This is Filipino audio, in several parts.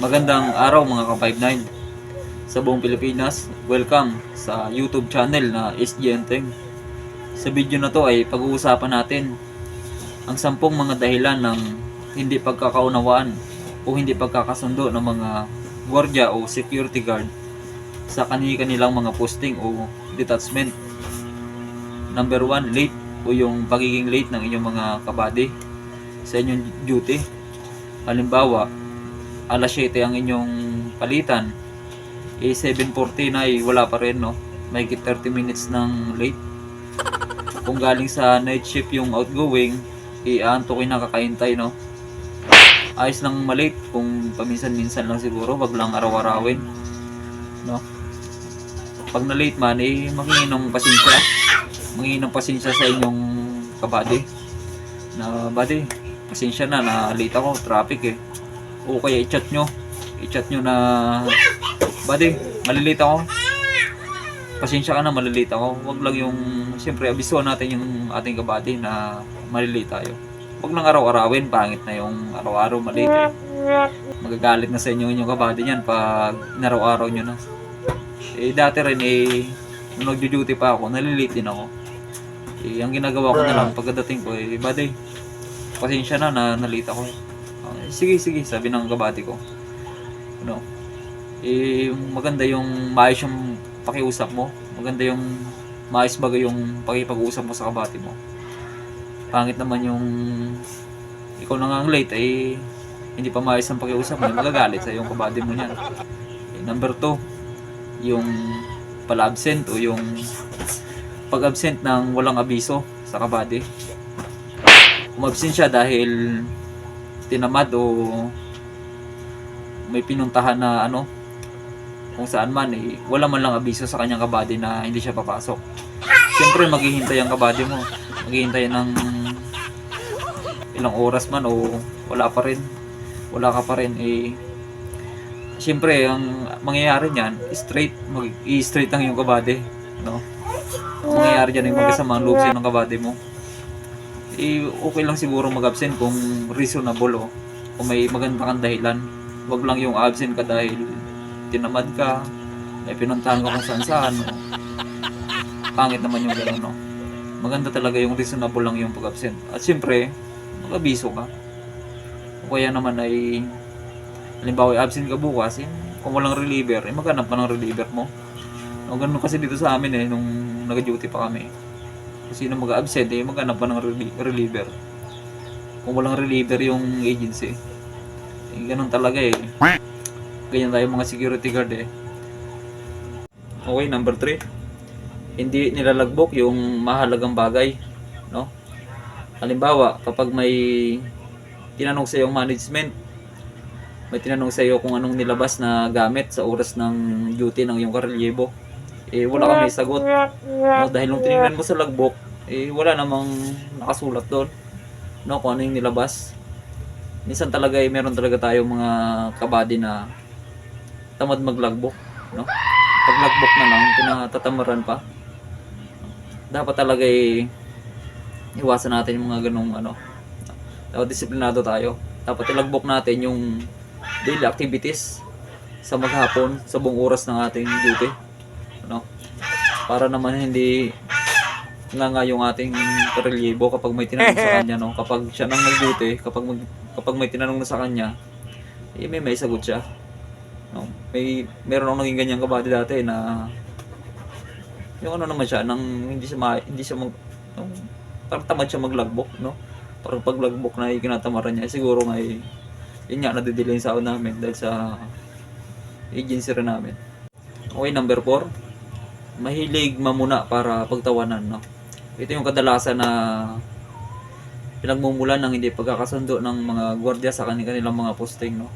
Magandang araw mga ka-59 sa buong Pilipinas. Welcome sa YouTube channel na SG Enteng. Sa video na to ay pag-uusapan natin ang sampung mga dahilan ng hindi pagkakaunawaan o hindi pagkakasundo ng mga gwardiya o security guard sa kani-kanilang mga posting o detachment. Number one, late o yung pagiging late ng inyong mga kabady sa inyong duty. Halimbawa, alas 7 ang inyong palitan, eh 7.40 na eh, wala pa rin, no? May 30 minutes ng late. Kung galing sa night shift yung outgoing, eh aantokin na kakaintay, no? Ayos lang malate kung paminsan-minsan lang siguro, wag lang araw-arawin, no? Pag na late man, eh mangingin ng pasensya. Mangingin ng pasensya sa inyong kabady. Na, buddy, pasensya na, na late ako, traffic eh o kaya i-chat nyo. I-chat nyo na buddy malilate ako. Pasensya ka na malilate ako. Wag lang yung siyempre abisuhan natin yung ating kabady na malilate tayo wag lang araw-arawin pangit na yung araw-araw malate eh. magagalit na sa inyo yung kabady niyan pag naraw-araw nyo na. Eh dati rin eh nung nagjo-duty pa ako nalilate din ako. Eh ang ginagawa ko na lang pagkadating ko eh buddy pasensya na na nalate ako Ah, sige, sige, sabi ng kabati ko. Ano? Eh, maganda yung maayos yung pakiusap mo. Maganda yung maayos bagay yung pakipag-uusap mo sa kabati mo. Pangit naman yung ikaw na nga ang late, eh, hindi pa maayos ang pakiusap mo, magagalit sa yung kabati mo niyan. Eh, number two, yung pala-absent o yung pag-absent ng walang abiso sa kabady. Umabsent siya dahil tinamad o may pinuntahan na ano kung saan man eh, wala man lang abiso sa kanyang kabady na hindi siya papasok. Siyempre maghihintay ang kabady mo. Maghihintay ng ilang oras man o wala pa rin. Wala ka pa rin eh Siyempre, ang mangyayari niyan, straight, mag i-straight ang yung kabady, no? Ang mangyayari diyan ay magkasama ang loob sa'yo ng kabady mo eh, okay lang siguro mag-absent kung reasonable o kung may maganda kang dahilan. Wag lang yung absent ka dahil tinamad ka, may pinuntahan ka kung saan saan. No? Pangit naman yung gano'n, no? Maganda talaga yung reasonable lang yung pag-absent. At siyempre, mag-abiso ka. O kaya naman ay, halimbawa absent ka bukas, eh, kung walang reliever, eh maghanap pa ng reliever mo. O ganun kasi dito sa amin eh, nung nag-duty pa kami kung sino mag-absent, eh, maghanap pa ng relie- reliever. Kung walang reliever yung agency, eh, ganun talaga eh. Ganyan tayo mga security guard eh. Okay, number 3. Hindi nilalagbok yung mahalagang bagay. No? Halimbawa, kapag may tinanong sa yung management, may tinanong sa iyo kung anong nilabas na gamit sa oras ng duty ng iyong karelyebo, eh wala may sagot. No, dahil nung tinignan mo sa logbook, eh wala namang nakasulat doon. No, kung ano yung nilabas. Minsan talaga eh, meron talaga tayong mga kabady na tamad mag-logbook, no? Pag logbook na lang, tinatatamaran pa. Dapat talaga eh iwasan natin yung mga ganong ano. Dapat disiplinado tayo. Dapat i-logbook natin yung daily activities sa maghapon, sa buong oras ng ating duty. Para naman hindi nga nga yung ating karelyebo kapag may tinanong sa kanya, no? Kapag siya nang nag-duty, kapag, mag, kapag may tinanong na sa kanya, eh, may may sagot siya. No? May, meron akong naging ganyang kabady dati na yung ano naman siya, nang hindi siya, ma, hindi siya mag, no? parang tamad siya mag-logbook, no? Parang pag logbook na ikinatamaran niya, eh, siguro nga eh, yun nga, nadidila yung sahod namin dahil sa agency rin namin. Okay, number 4. Mahilig mamuna para pagtawanan, no? Ito yung kadalasan na pinagmumulan ng hindi pagkakasundo ng mga gwardiya sa kanilang mga posting, no?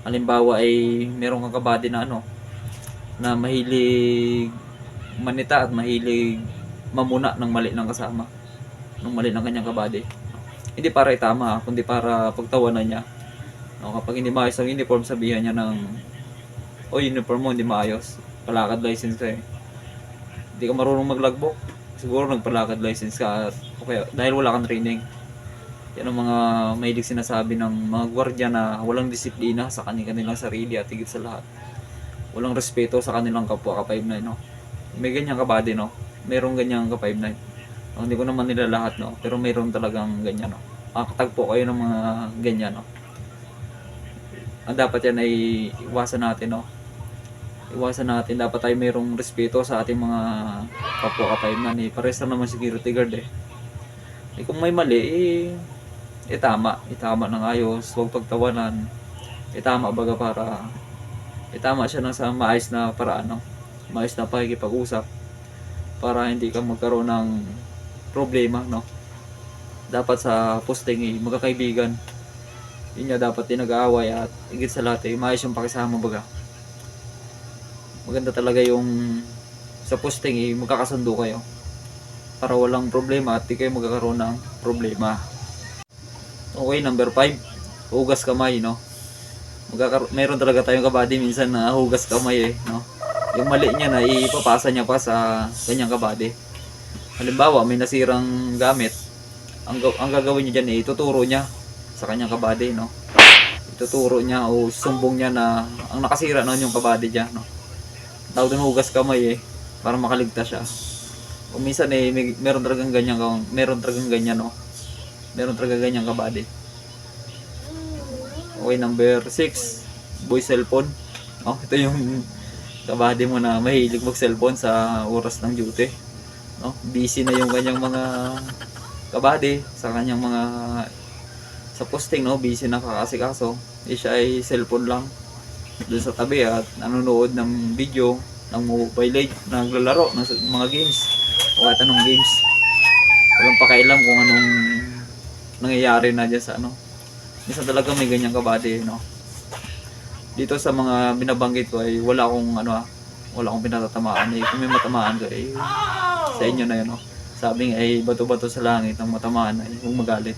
Halimbawa ay meron kang na ano, na mahilig manita at mahilig mamuna ng mali ng kasama, ng mali ng kanyang kabady. Hindi para itama, kundi para pagtawanan niya. No, kapag hindi maayos ang uniform, sabihan niya ng o uniform mo hindi maayos. Palakad license ka eh. Hindi ka marunong maglogbook. Siguro nagpalakad license ka okay, dahil wala kang training. Yan ang mga mahilig sinasabi ng mga gwardiya na walang disiplina sa kanilang sarili at higit sa lahat. Walang respeto sa kanilang kapwa ka 5'9", no? May ganyan ka body, no? Merong ganyan ka 5'9". No, hindi ko naman nila lahat, no? Pero mayroon talagang ganyan, no? Makakatagpo kayo ng mga ganyan, no? Ang dapat yan ay iwasan natin, no? Iwasan natin. Dapat tayo mayroong respeto sa ating mga kapwa ka 5'9". Eh, pares lang naman security guard, eh. Eh, kung may mali, eh, eh tama. Eh, ng ayos. Huwag pagtawanan. Eh, tama baga para eh, tama siya ng sa maayos na paraan, no? Maayos na pakikipag-usap para hindi ka magkaroon ng problema, no? Dapat sa posting, eh, magkakaibigan. Yun nga dapat din nag-aaway at higit sa lahat, eh, maayos yung pakisama baga. Maganda talaga yung sa posting, eh, magkakasundo kayo para walang problema at di kayo magkakaroon ng problema. Okay, number 5. Hugas kamay, no? Magkakar- meron talaga tayong kabady minsan na hugas kamay eh, no? Yung mali niya na ipapasa niya pa sa kanyang kabady. Halimbawa, may nasirang gamit. Ang, ang gagawin niya dyan eh, ituturo niya sa kanyang kabady, no? Ituturo niya o sumbong niya na ang nakasira noon yung kabady niya, no? Tawag doon hugas kamay eh, para makaligtas siya. O minsan eh, may, meron talagang ganyan, ka- meron talagang ganyan, no? Meron talagang ganyan kabady. Okay, number 6, boy cellphone. Oh, ito yung kabady mo na mahilig mag-cellphone sa oras ng duty. No? Busy na yung kanyang mga kabady sa kanyang mga sa posting, no? Busy na kakasikaso. Eh, siya ay cellphone lang doon sa tabi at nanonood ng video ng mobile legend, naglalaro ng mga games o kahit anong games. Walang pakialam kung anong nangyayari na dyan sa ano. Minsan talaga may ganyang kabady, no? Dito sa mga binabanggit ko ay wala akong ano ah, wala akong pinatatamaan. Eh, kung may matamaan ka, eh, sa inyo na yun, no? Sabing ay bato-bato sa langit ang matamaan ay huwag magalit.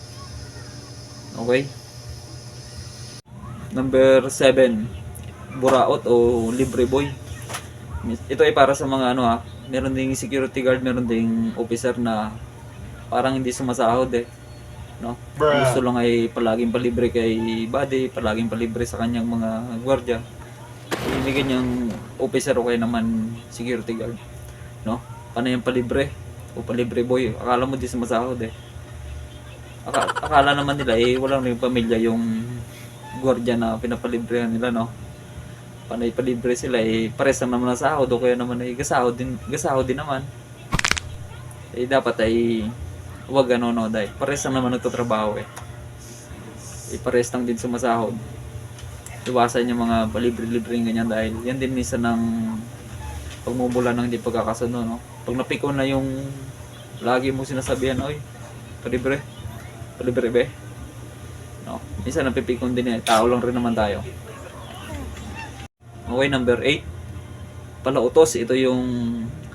Okay? Number 7, buraot o libre boy. Ito ay para sa mga ano ah, meron ding security guard, meron ding officer na parang hindi sumasahod eh. No? Ang Gusto lang ay palaging palibre kay body, palaging palibre sa kanyang mga gwardiya. Hindi ganyang officer o kaya naman security guard. No? Paano yung palibre? O palibre boy, akala mo di sumasahod eh. Aka- akala naman nila eh, walang rin pamilya yung gwardiya na pinapalibrehan nila, no? Panay palibre sila eh, pares lang naman ang sahod o kaya naman ay gasahod din, gasahod din naman. Eh, dapat ay huwag ano no dahil pares lang naman nagtatrabaho eh. Eh, pares lang din sumasahod. Iwasan yung mga palibre-libre ganyan dahil yan din minsan ng pagmumula ng hindi pagkakasundo no. Pag napiko na yung lagi mo sinasabihan, oy, palibre, palibre be. No, minsan napipikon din eh, tao lang rin naman tayo. Okay, number 8. Palautos, ito yung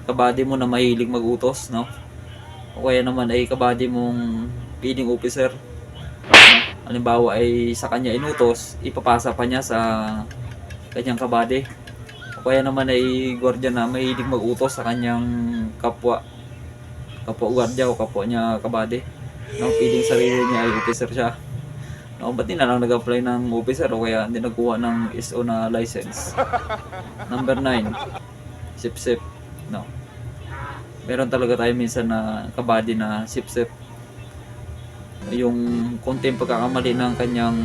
kabady mo na mahilig magutos, no? O kaya naman ay kabady mong feeding officer. Halimbawa ay sa kanya inutos, ipapasa pa niya sa kanyang kabady. O kaya naman ay gwardiya na mahilig magutos sa kanyang kapwa kapwa gwardiya o kapwa niya kabady. No, feeding sarili niya ay officer siya. No, ba't di na lang nag-apply ng officer o kaya hindi nagkuha ng SO na license? Number 9, sip-sip. No. Meron talaga tayo minsan na kabady na sip-sip. Yung konting pagkakamali ng kanyang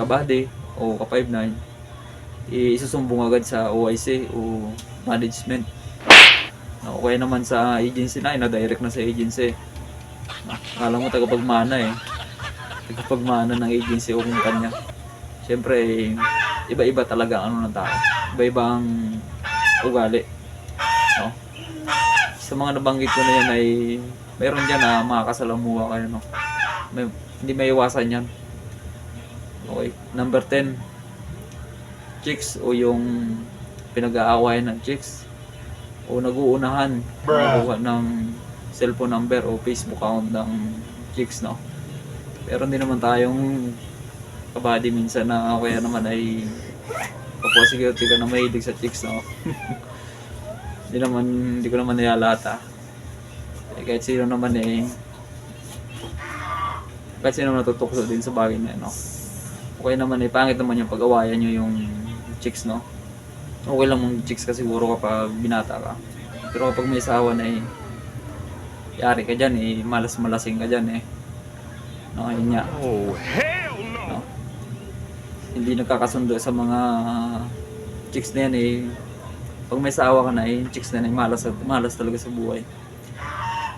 kabady o ka-59, isusumbong agad sa OIC o management. No, kaya naman sa agency na, na-direct na sa agency. Akala mo tagapagmana eh nagpagmana ng agency o kumpanya. Siyempre, iba-iba talaga ano ng tao. Iba-iba ang ugali. No? Sa mga nabanggit ko na yan ay mayroon dyan na makakasalamuha kayo. No? May, hindi may iwasan yan. Okay. Number 10. Chicks o yung pinag-aawayan ng chicks o nag-uunahan ng cellphone number o Facebook account ng chicks no pero hindi naman tayong kabady minsan na kaya naman ay kapwa security ka na mahilig sa chicks, no? Hindi naman, hindi ko naman nilalata. Eh, kahit sino naman eh, Kahit sino natutukso din sa bagay na no? Okay naman eh, pangit naman yung pag-awayan nyo yung chicks, no? Okay lang mong chicks ka siguro kapag binata ka. Pero kapag may asawa na eh, yari ka dyan eh, malas-malasing ka dyan eh. Nga. Oh, hell no! No? Hindi nagkakasundo sa mga chicks na yan eh. Pag may asawa ka na eh, chicks na yan eh, malas, malas talaga sa buhay.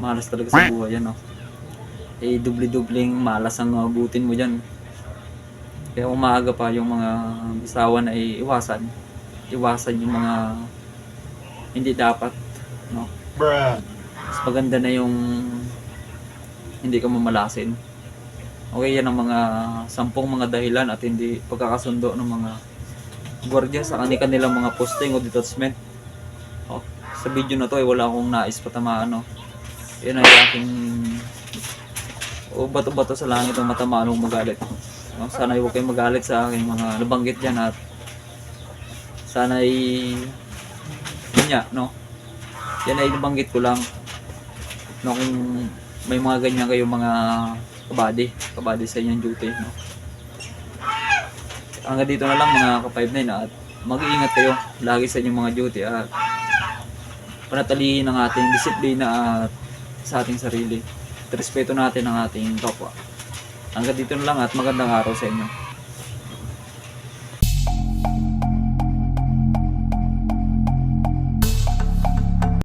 Malas talaga sa buhay, yan no? Eh, dubli-dubling malas ang abutin mo dyan. Kaya umaga pa yung mga asawa na eh, iwasan. Iwasan yung mga hindi dapat, no? Bruh. Mas maganda na yung hindi ka mamalasin. Okay, yan ang mga sampung mga dahilan at hindi pagkakasundo ng mga gwardiya sa kani kanilang mga posting o detachment. Oh, sa video na to ay wala akong nais patamaan no. Yan ay aking o bato-bato sa langit ang matamaan ng magalit. No, sana ay huwag kayong magalit sa aking mga nabanggit dyan at sana ay yun nga, no? Yan ay nabanggit ko lang no, kung may mga ganyan kayo mga kabady, kabady sa inyong duty, no. Hanggang dito na lang mga ka-59 at mag-iingat kayo lagi sa inyong mga duty at panatalihin ang ating disiplina at sa ating sarili. At respeto natin ang ating kapwa. Hanggang dito na lang at magandang araw sa inyo.